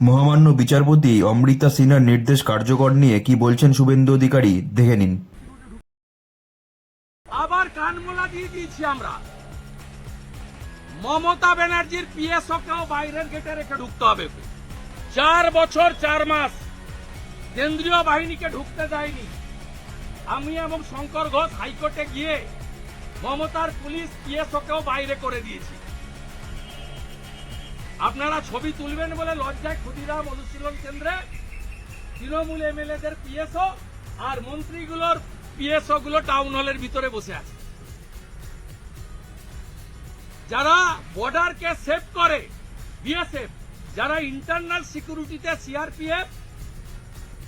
মহামান্য বিচারপতি অমৃতা সিনহার নির্দেশ কার্যকর নিয়ে কি বলছেন শুভেন্দু অধিকারী, দেখে নিন। আবার কানমোলা দিয়ে দিয়েছি আমরা। মমতা ব্যানার্জির পিএসও কেও বাইরের গেটে রেখে ঢুকতে হবে। চার বছর, চার মাস কেন্দ্রীয় বাহিনীকে ঢুকতে দেয়নি। আমি এবং শঙ্কর ঘোষ হাইকোর্টে গিয়ে মমতার পুলিশ পিএসও কেও বাইরে করে দিয়েছি। আপনারা ছবি তুলবেন বলে লজ্জায় ক্ষুদিরাম অনুশীলন কেন্দ্রে তৃণমূল এমএলএদের পিএসও আর মন্ত্রীগুলোর পিএসও গুলো টাউন হলের ভিতরে বসে আছে। যারা বর্ডারকে সেভ করে বিএসএফ যারা ইন্টারনাল সিকিউরিটিতে সিআরপিএফ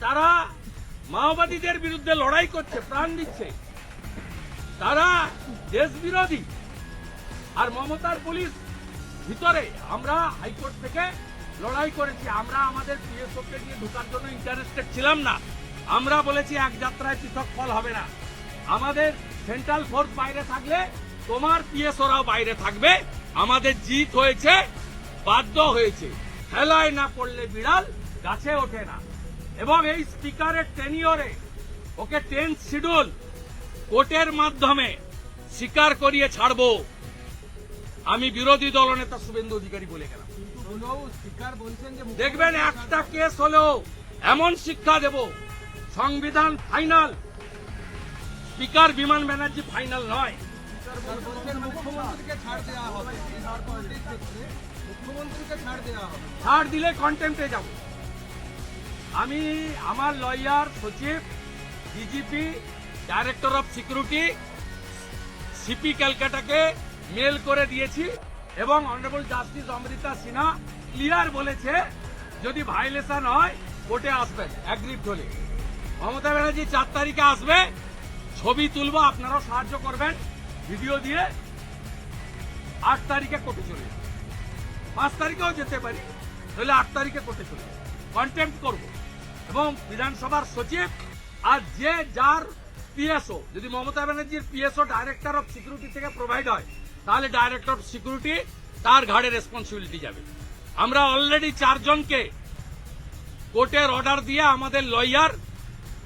তারা মাওবাদীদের বিরুদ্ধে লড়াই করছে, প্রাণ দিচ্ছে। তারা দেশ বিরোধী আর মমতার পুলিশ ভিতরে আমরা হাইকোর্ট থেকে লড়াই করেছি। আমরা আমাদের পিএসওকে নিয়ে ঢোকার জন্য ইন্টারেস্টেড ছিলাম না। আমরা বলেছি, এক যাত্রায় পৃথক ফল হবে না। আমাদের সেন্ট্রাল ফোর্স বাইরে থাকলে তোমার পিএসওরাও বাইরে থাকবে। আমাদের জিত হয়েছে, বাধ্য হয়েছে। খেলায় না পড়লে বিড়াল গাছে ওঠে না। এবং এই স্পিকারের টেনিয়রে ওকে টেন্থ শিডিউল কোর্টের মাধ্যমে স্বীকার করিয়ে ছাড়বো। আমি বিরোধী দলনেতা শুভেন্দু অধিকারী বলে গেলাম। দেখবেন একটা কেস হলেও এমন শিক্ষা দেব, সংবিধান ফাইনাল। স্পিকার বিমান ব্যানার্জি ফাইনাল নয়। ছাড় দিলে কন্টেম্পে যাব। আমি আমার লয়ার সচিব DGP director of security CP ক্যালকাটাকে mail করে দিয়েছি এবং honourable justice Amrita Sinha clear বলেছে, যদি ভাইলেশন হয়, কোর্টে আসবেন অ্যাগ্রিড হলে মমতা ব্যানার্জি চার তারিখে আসবে, ছবি তুলব, আপনারাও সাহায্য করবেন, ভিডিও দিয়ে। আট তারিখে কোর্টে চলে যাবে। পাঁচ তারিখেও যেতে পারি, তাহলে আট তারিখে করতে চলে কন্টেম্প করব। এবং বিধানসভার সচিব আর যে যার পিএসও যদি মমতা ব্যানার্জির পিএসও ডাইরেক্টর অফ সিকিউরিটি থেকে প্রোভাইড হয় তাহলে ডাইরেক্টর অফ সিকিউরিটি তার ঘাড়ে রেসপন্সিবিলিটি যাবে। আমরা অলরেডি চারজনকে কোর্টের অর্ডার দিয়ে আমাদের লয়ার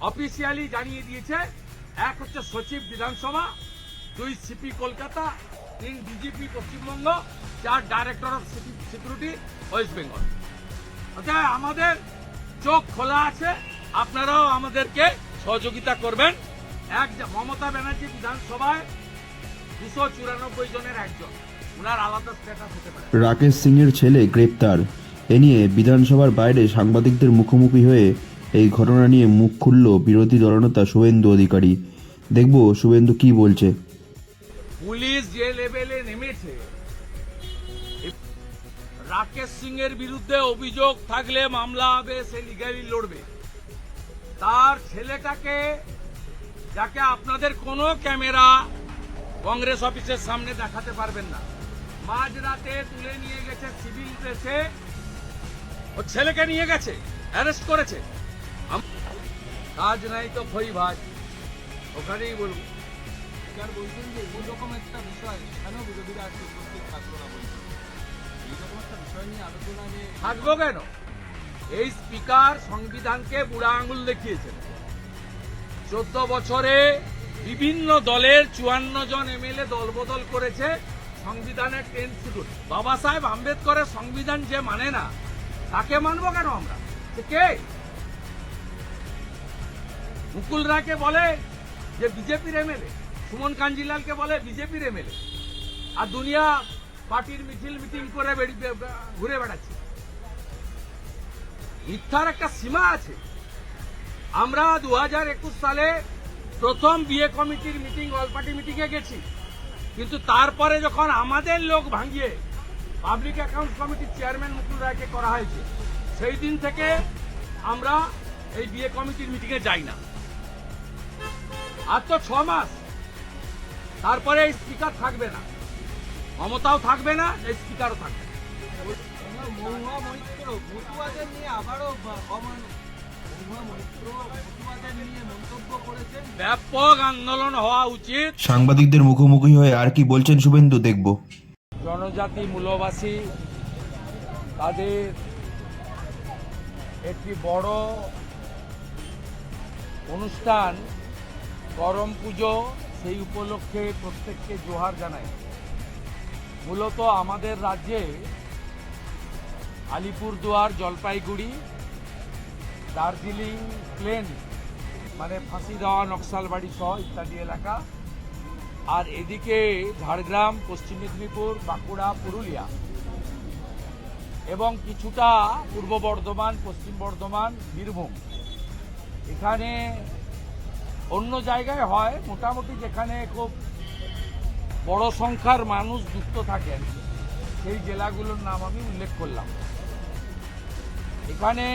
অফিসিয়ালি জানিয়ে দিয়েছে, এক হচ্ছে সচিব বিধানসভা, দুই সিপি কলকাতা, তিন ডিজিপি পশ্চিমবঙ্গ, চার director of security West Bengal অর্থাৎ আমাদের চোখ খোলা আছে, আপনারাও আমাদেরকে সহযোগিতা করবেন। এক মমতা ব্যানার্জি বিধানসভায় দুশো চুরানব্বই জনের একজন। ওনার আলাদা স্ট্যাটাস হতে পারে। রাকেশ সিংয়ের ছেলে গ্রেপ্তার। এ নিয়ে বিধানসভার বাইরে সাংবাদিকদের মুখোমুখি হয়ে এই ঘটনা নিয়ে মুখ খুলল বিরোধী দলনেতা শুভেন্দু অধিকারী। দেখব শুভেন্দু কি বলছে। পুলিশ যে লেভেলে নেমেছে রাকেশ সিং এর বিরুদ্ধে অভিযোগ থাকলে মামলা হবে সে লিগালি লড়বে। তার ছেলেটাকে যাকে আপনাদের কোনো ক্যামেরা কংগ্রেস অফিসের সামনে দেখাতে পারবেন না। মাঝরাতে তুলে নিয়ে গেছে সিভিল ড্রেসে। ও ছেলেকে নিয়ে গেছে অ্যারেস্ট করেছে। কাজ নাই তো খই ভাজ ওখানেই বলব। স্যার বলছেন যে এইরকম একটা বিষয় কেন বিরোধীরা আজকে উপস্থিত থাকল না বলছেন? এইরকম একটা বিষয় নিয়ে আলোচনা নিয়ে থাকব কেন? এই স্পিকার সংবিধানকে বুড়া আঙুল দেখিয়েছেন। চোদ্দ বছরে বিভিন্ন দলের চুয়ান্ন জন এমএলএ দলবদল করেছে, সংবিধানের টেন্থ শিডিউল বাবা সাহেব আম্বেদকরের সংবিধান যে মানে না, তাকে মানবো কেন আমরা? কে? মুকুল রায়কে বলে যে বিজেপির এমএলএ, সুমন কাঞ্জিলালকে বলে বিজেপির এমএলএ, আর দুনিয়া পার্টির মিছিল মিটিং করে ঘুরে বেড়াচ্ছে। মিথ্যার একটা সীমা আছে। আমরা দু হাজার একুশ সালে প্রথম বিয়ে কমিটির মিটিং অল পার্টি মিটিং এ গেছি। কিন্তু তারপরে যখন আমাদের লোক ভাঙিয়ে পাবলিক অ্যাকাউন্ট কমিটির চেয়ারম্যান মুকুল রায়কে করা হয়েছে, সেই দিন থেকে আমরা এই বিয়ে কমিটির মিটিং এ যাই না। আর তো ছ মাস, তারপরে এই স্পিকার থাকবে না। মমতাও থাকবে না, এই স্পিকারও থাকবে না। মহুয়া নিয়ে আবারও ব্যাপক আন্দোলন হওয়া উচিত। সাংবাদিকদের মুখোমুখি হয়ে আর কি বলছেন শুভেন্দু দেখব। জনজাতি মূলবাসী তাদের একটি বড় অনুষ্ঠান করম পুজো সেই উপলক্ষে প্রত্যেককে জোহার জানাই। মূলত আমাদের রাজ্যে আলিপুরদুয়ার জলপাইগুড়ি দার্জিলিং প্লেন মানে ফাঁসি দেওয়া, নকশালবাড়ি সহ ইত্যাদি এলাকা। আর এদিকে ঝাড়গ্রাম, পশ্চিম মেদিনীপুর, বাঁকুড়া, পুরুলিয়া। এবং কিছুটা পূর্ব বর্ধমান, পশ্চিম বর্ধমান, বীরভূম। এখানে অন্য জায়গায় হয়, মোটামুটি যেখানে খুব বড় সংখ্যার মানুষ যুক্ত থাকেন, সেই জেলাগুলোর নাম আমি উল্লেখ করলাম। এখানে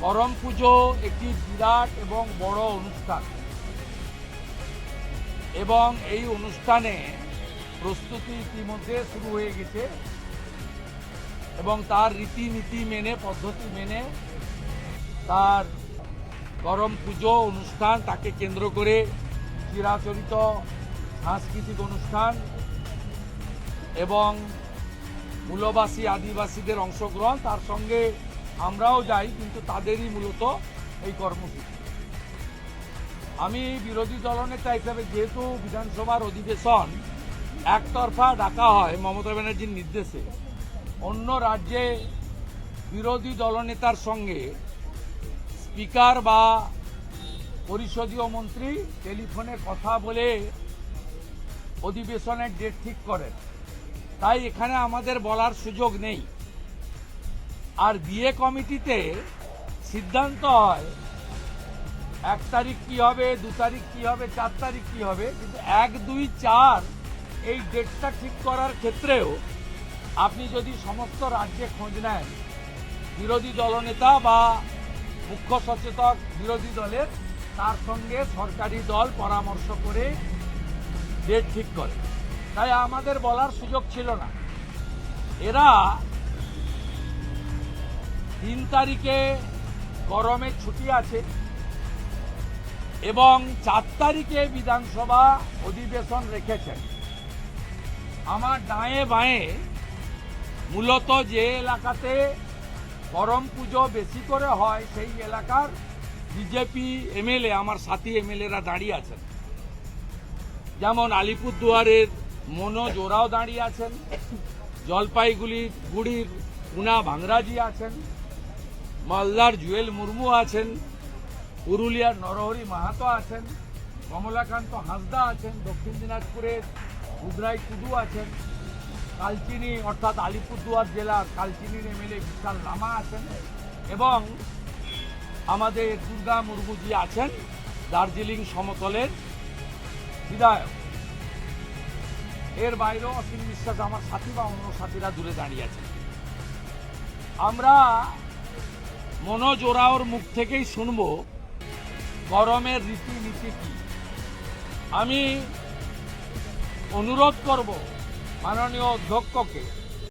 করম পুজো একটি বিরাট এবং বড় অনুষ্ঠান। এবং এই অনুষ্ঠানে প্রস্তুতি ইতিমধ্যে শুরু হয়ে গেছে এবং তার রীতিনীতি মেনে, পদ্ধতি মেনে তার করম পুজো অনুষ্ঠান তাকে কেন্দ্র করে চিরাচরিত সাংস্কৃতিক অনুষ্ঠান এবং মূলবাসী, আদিবাসীদের অংশগ্রহণ তার সঙ্গে আমরাও যাই, কিন্তু তাদেরই মূলত এই কর্মসূচি। আমি বিরোধী দলনেতা হিসাবে যেহেতু বিধানসভার অধিবেশন, একতরফা ডাকা হয় মমতা ব্যানার্জির নির্দেশে। অন্য রাজ্যে বিরোধী দলনেতার সঙ্গে স্পিকার বা পরিষদীয় মন্ত্রী টেলিফোনে কথা বলে অধিবেশনের ডেট ঠিক করেন। তাই এখানে আমাদের বলার সুযোগ নেই। আর বিয়ে কমিটিতে সিদ্ধান্ত হয় এক তারিখ কি হবে, দু তারিখ কি হবে, চার তারিখ কি হবে, কিন্তু এক, দুই, চার এই ডেটটা ঠিক করার ক্ষেত্রেও আপনি যদি সমস্ত রাজ্যে খোঁজ নেন, বিরোধী দলনেতা বা মুখ্য সচেতক বিরোধী দলের, তার সঙ্গে সরকারি দল পরামর্শ করে ডেট ঠিক করে। তাই আমাদের বলার সুযোগ ছিল না। এরা তিন তারিখে গরমের ছুটি আছে এবং চার তারিখে বিধানসভা অধিবেশন রেখেছেন। আমার ডায়ে বাঁয়ে মূলত যে এলাকাতে করম পুজো বেশি করে হয়, সেই এলাকার বিজেপি এমএলএ, আমার সাথী এমএলএরা দাঁড়িয়ে আছেন। যেমন আলিপুরদুয়ারের মনোজ ওরাও দাঁড়িয়ে আছেন। জলপাইগুড়ির গুড়ির পুনা ভাংরাজি আছেন। মালদার জুয়েল মুর্মু আছেন, পুরুলিয়ার নরহরি মাহাতো আছেন, কমলাকান্ত হাসদা আছেন, দক্ষিণ দিনাজপুরের উদরাই টুডু আছেন, কালচিনি অর্থাৎ আলিপুরদুয়ার জেলার কালচিনির এমএলএ বিশাল লামা আছেন এবং আমাদের দুর্গা মুর্মুজি আছেন, দার্জিলিং সমতলের বিধায়ক। এর বাইরেও অসীম বিশ্বাস আমার সাথী বা অন্য সাথীরা দূরে দাঁড়িয়ে আছেন। আমরা মনোজ মুখ থেকেই শুনব গরমের রীতিনীতি কী? আমি অনুরোধ করব মাননীয় অধ্যক্ষকে